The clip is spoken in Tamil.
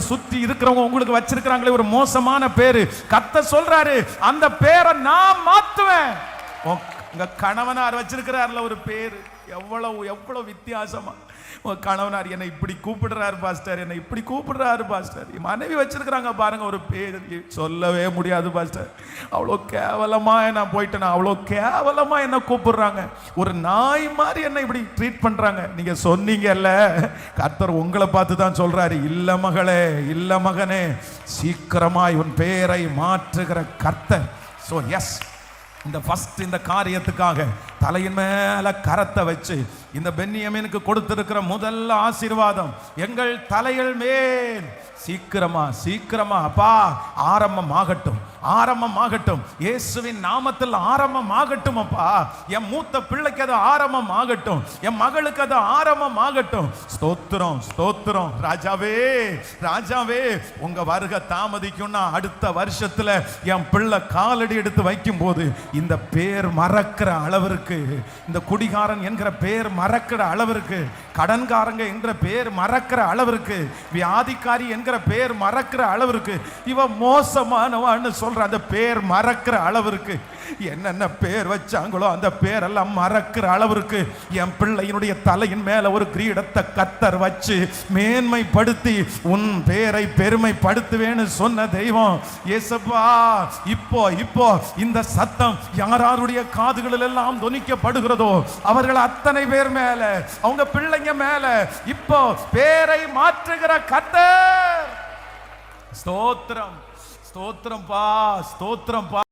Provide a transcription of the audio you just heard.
சுத்தி இருக்கிறவங்க உங்களுக்கு வச்சிருக்கிறாங்களே ஒரு மோசமான பேரு. கத்த சொல்றாரு அந்த பேரை நான் மாத்துவேன். உங்க கணவனார் வச்சிருக்கிறார்ல ஒரு பேர். எவ்வளவு எவ்வளவு வித்தியாசமா. உங்க கணவனார் என்னை இப்படி கூப்பிடுறாரு பாஸ்டர். என்னை இப்படி கூப்பிடுறாரு பாஸ்டர். மனைவி வச்சிருக்கிறாங்க பாருங்க ஒரு பேர். சொல்லவே முடியாது பாஸ்டர். அவ்வளோ கேவலமா நான் போயிட்டேன்? அவ்வளோ கேவலமா என்ன கூப்பிடுறாங்க. ஒரு நாய் மாதிரி என்ன இப்படி ட்ரீட் பண்றாங்க. நீங்க சொன்னீங்கல்ல கர்த்தர் உங்களை பார்த்து தான் சொல்றாரு. இல்ல மகளே இல்ல மகனே சீக்கிரமாய் உன் பேரை மாற்றுகிற கர்த்தர். ஸோ எஸ் இந்த ஃபஸ்ட் இந்த காரியத்துக்காக தலையின் மேல கரத்தை வச்சு இந்த பென்னியமீனுக்கு கொடுத்திருக்கிற முதல் ஆசீர்வாதம் எங்கள் தலைகள் மேல். சீக்கிரமா சீக்கிரமா அப்பா ஆரம்பம் ஆகட்டும் ஆரம்பம் ஆகட்டும் இயேசுவின் நாமத்தில் ஆரம்பம் ஆகட்டும் அப்பா. என் மூத்த பிள்ளைக்கு அது ஆரம்பம் ஆகட்டும் என் மகளுக்கு அது ஆரம்பம் ஆகட்டும் ஸ்தோத்திரம் ஸ்தோத்திரம். ராஜாவே ராஜாவே உங்க வருகை தாமதிக்கும்னா அடுத்த வருஷத்துல என் பிள்ளை காலடி எடுத்து வைக்கும் போது இந்த பேர் மறக்கிற அளவிற்கு இந்த குடிகாரன் என்கிற பேர் மறக்கிற அளவிற்கு கடன்காரங்க என்கிற பேர் மறக்கிற அளவிற்கு வியாதிக்காரி என்கிற பேர் மறக்கிற அளவிற்கு இவன் மோசமானவான்னு சொல்ற அந்த பேர் மறக்கிற அளவிற்கு என்னென்ன பேர் வச்சாங்களோ அந்த பேரெல்லாம் மறக்கிற அளவிற்கு என் பிள்ளையினுடைய தலையின் மேல ஒரு கிரீடத்தை கத்தர் வச்சு மேன்மைப்படுத்தி உன் பேரை பெருமைப்படுத்துவேன்னு சொன்ன தெய்வம் ஏசப்பா இப்போ இப்போ இந்த சத்தம் யாராருடைய காதுகளில் எல்லாம் துணிக்கப்படுகிறதோ அவர்கள் அத்தனை பேர் மேல அவங்க பிள்ளைங்க மேல இப்போ பேரை மாற்றுகிற கத்தர். ஸ்தோத்திரம். ஸ்தோத்திரம் பா ஸ்தோத்திரம் பா.